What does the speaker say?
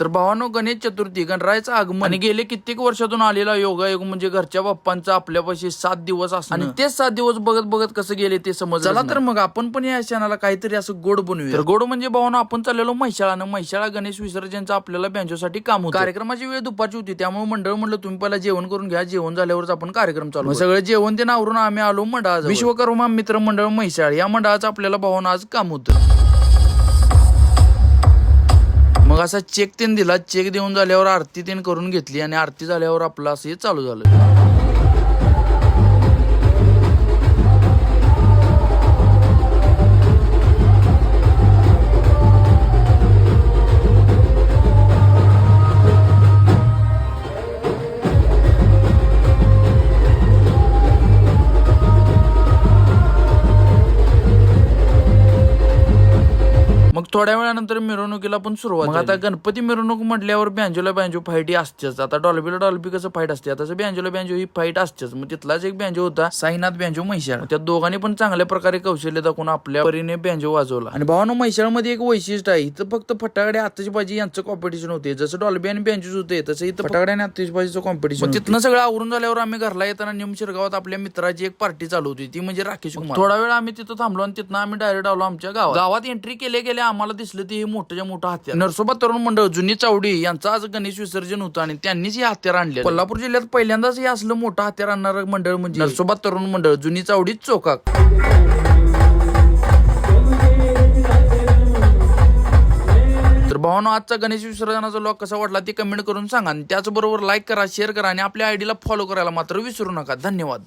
तर भावानो गणेश चतुर्थी गणरायाचं आगमन. आणि गेले कित्येक वर्षातून आलेला योगायोग म्हणजे घरच्या बाप्पांचा आपल्यापाशी सात दिवस असणं. आणि तेच सात दिवस बघत बघत कसं गेले ते समज चला तर मग आपण पण या क्षणाला काहीतरी असं गोड बनवूया. तर गोड म्हणजे भावानो आपण चाललेलो म्हैशाळानं. म्हैशाळा गणेश विसर्जनचं आपल्याला बँजोसाठी काम होतं. कार्यक्रमाची वेळ दुपारची होती त्यामुळे मंडळ म्हणलं तुम्ही पहिला जेवण करून घ्या. जेवण झाल्यावरच आपण कार्यक्रम चालू सगळं जेवण ते नावरून आम्ही आलो मंडळात विश्वकर्मा मित्र मंडळ म्हैसाळ या मंडळाचं आपल्याला भावानं आज काम होतं. मग असा चेक तीन दिला. चेक देऊन झाल्यावर आरती तीन करून घेतली आणि आरती झाल्यावर आपलं असं हे चालू झालं. थोड्या वेळानंतर मिरवणुकीला पण सुरुवात आता गणपती मिरवणूक म्हटल्यावर बँजोला बँजो फाईट ही असतेच. आता डॉल्बीला डॉल्बी कसं फाईट असते? तसं बँजोला बँजो ही फाईट असतेच. मग तिथलाच एक बँजो होता साईनाथ बँजो म्हैशाळ. त्या दोघांनी पण चांगल्या प्रकारे कौशल्य दाखवून आपल्या परीने बँजो वाजवला. आणि भावानो म्हैशाळमध्ये एक वैशिष्ट्य आहे इथं फक्त फटाकडे आताची यांचं कॉम्पिटिशन होते. जसं डॉल्बी आणि बँजोज होते तसं इथं फटाकडे आणि आताची कॉम्पिटिशन तिथनं सगळं आवरून झाल्यावर आम्ही घरला येताना निम शिरगावात आपल्या मित्राची एक पार्टी चालू होती. ती म्हणजे राकेश कुमार. थोडा वेळ आम्ही तिथं थांबलो आणि तिथनं आम्ही डायरेक्ट आलो आमच्या गावात. गावात एंट्री केले गेले आम्हाला दिसलं ते हे मोठ्या मोठं हत्यार. नरसोबा तरुण मंडळ जुनी चावडी यांचं आज गणेश विसर्जन होतं आणि त्यांनीच हे हत्यार आणले कोल्हापूर जिल्ह्यात पहिल्यांदाच हे असलं मोठं हत्यार आणणारं मंडळ म्हणजे नरसोबा तरुण मंडळ जुनी चावडी चौकाक तर भावानो आजचा गणेश विसर्जनाचा लॉग कसा वाटला ते कमेंट करून सांगा आणि त्याचबरोबर लाईक करा शेअर करा आणि आपल्या आयडीला फॉलो करायला मात्र विसरू नका. धन्यवाद.